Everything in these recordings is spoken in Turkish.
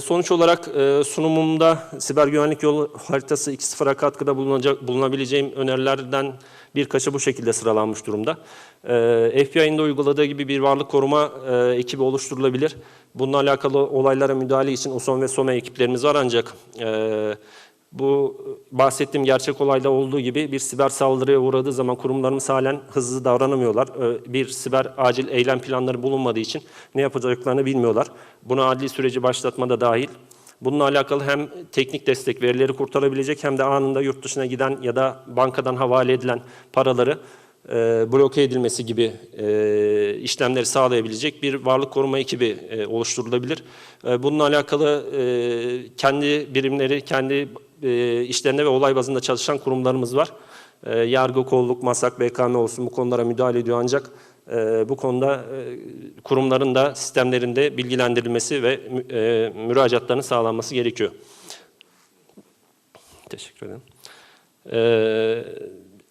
Sonuç olarak e, sunumumda siber güvenlik yol haritası 2.0'a katkıda bulunacak, bulunabileceğim önerilerden birkaçı bu şekilde sıralanmış durumda. Ee, FBI'nin de uyguladığı gibi bir varlık koruma e, ekibi oluşturulabilir. Bununla alakalı olaylara müdahale için USOM ve SOME ekiplerimiz var ancak e, bu bahsettiğim gerçek olayda olduğu gibi bir siber saldırıya uğradığı zaman kurumlarımız halen hızlı davranamıyorlar. Ee, Bir siber acil eylem planları bulunmadığı için ne yapacaklarını bilmiyorlar. Buna adli süreci başlatma da dahil. Bununla alakalı hem teknik destek verileri kurtarabilecek hem de anında yurt dışına giden ya da bankadan havale edilen paraları e, bloke edilmesi gibi e, işlemleri sağlayabilecek bir varlık koruma ekibi e, oluşturulabilir. E, bununla alakalı e, kendi birimleri, kendi e, işlerinde ve olay bazında çalışan kurumlarımız var. E, yargı, kolluk, MASAK, BKM olsun bu konulara müdahale ediyor ancak e, bu konuda kurumların da sistemlerinde bilgilendirilmesi ve e, müracaatlarının sağlanması gerekiyor. Teşekkür ederim.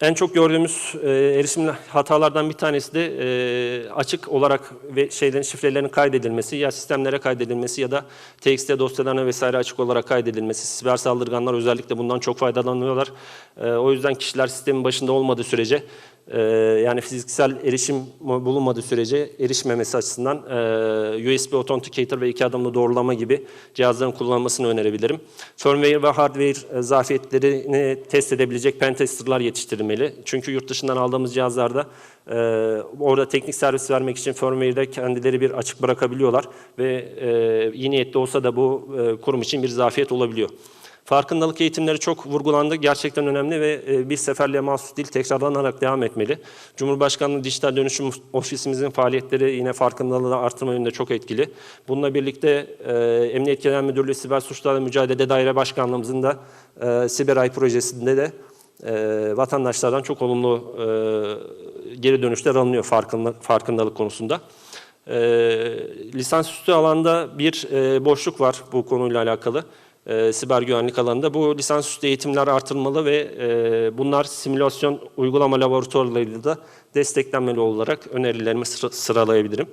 En çok gördüğümüz e, erişim hatalardan bir tanesi de e, açık olarak ve şeylerin şifrelerinin kaydedilmesi ya sistemlere kaydedilmesi ya da TXT dosyalarına vesaire açık olarak kaydedilmesi. Siber saldırganlar özellikle bundan çok faydalanıyorlar. E, o yüzden kişiler sistemin başında olmadığı sürece e, yani fiziksel erişim bulunmadığı sürece erişmemesi açısından e, USB Authenticator ve iki adımlı doğrulama gibi cihazların kullanılmasını önerebilirim. Firmware ve hardware e, zafiyetlerini test edebilecek pentesterlar yetiştirilmeli. Çünkü yurt dışından aldığımız cihazlarda e, orada teknik servis vermek için firmware'de kendileri bir açık bırakabiliyorlar ve e, iyi niyetli olsa da bu kurum için bir zafiyet olabiliyor. Farkındalık eğitimleri çok vurgulandı. Gerçekten önemli ve e, bir seferliğe mahsus değil tekrarlanarak devam etmeli. Cumhurbaşkanlığı Dijital Dönüşüm Ofisimizin faaliyetleri yine farkındalığı arttırma yönünde çok etkili. Bununla birlikte e, Emniyet Genel Müdürlüğü Siber Suçlarla Mücadele Daire Başkanlığımızın da e, Siber Ay projesinde de vatandaşlardan çok olumlu geri dönüşler alınıyor farkındalık, konusunda. Lisansüstü alanda bir boşluk var bu konuyla alakalı e, siber güvenlik alanında. Bu lisansüstü eğitimler artırılmalı ve e, bunlar simülasyon uygulama laboratuvarlarıyla da desteklenmeli olarak önerilerimi sıra- sıralayabilirim.